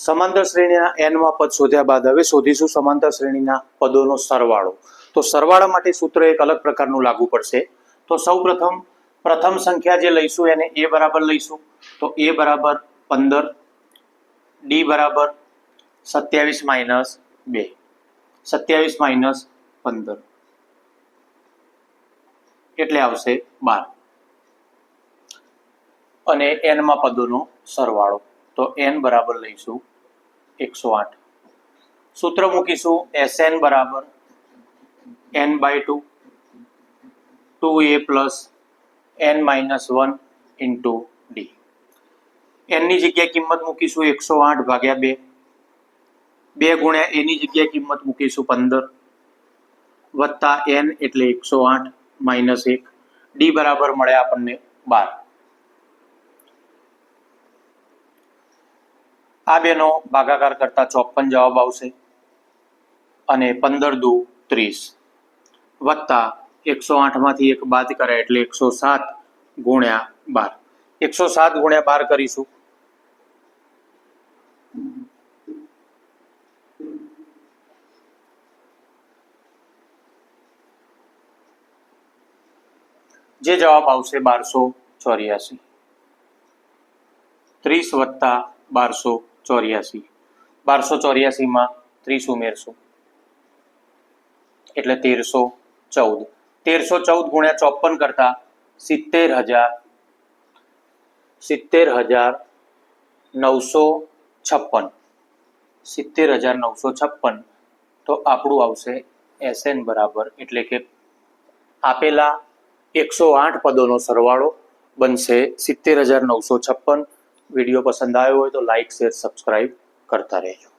સમાંતર શ્રેણીના એનમાં પદ શોધ્યા બાદ હવે શોધીશું સમાંતર શ્રેણીના પદોનો સરવાળો. તો સરવાળા માટે સૂત્ર એક અલગ પ્રકારનું લાગુ પડશે. તો સૌ પ્રથમ પ્રથમ સંખ્યા જે લઈશું એને એ બરાબર લઈશું. તો એ બરાબર પંદર ડી બરાબર સત્યાવીસ માઇનસ બે. સત્યાવીસ માઇનસ પંદર. એટલે આવશે બાર. અને એનમાં પદોનો સરવાળો. તો એન બરાબર લઈશું એકસો આઠ સૂત્ર મૂકીશું એસ એન બરાબર N by two two A plus N minus one into D એનની જગ્યાએ કિંમત મૂકીશું એકસો આઠ ભાગ્યા બે બે ગુણ્યા એની જગ્યાએ કિંમત મૂકીશું પંદર વત્તા એન એટલે એકસો આઠ માઇનસ એક ડી બરાબર મળે આપણને બાર આ બેનો ભાગાકાર કરતા ચોપન જવાબ આવશે અને પંદર દુ ત્રીસ. વત્તા એકસો આઠમાંથી એક બાદ કરે એટલે એકસો સાત ગુણ્યા બાર. એકસો સાત ગુણ્યા બાર કરીશું. જે જવાબ આવશે બારસો ચોર્યાસી. ત્રીસ વત્તા બારસો ચોર્યાસી. બારસો ચોર્યાસીમાં ત્રીસ ઉમેરશું. એટલે તેરસો ચૌદ. તેરસો ચૌદ ગુણ્યા ચોપન કરતા સિત્તેર હજાર સિત્તેર હજાર નવસો છપ્પન. સિત્તેર હજાર નવસો છપ્પન તો આપણું આવશે એસએન બરાબર એટલે કે આપેલા એકસો આઠ પદોનો સરવાળો બનશે સિત્તેર હજાર નવસો છપ્પન વીડિયો પસંદ આવ્યો હોય તો લાઈક શેર સબસ્ક્રાઈબ કરતા રહેજો.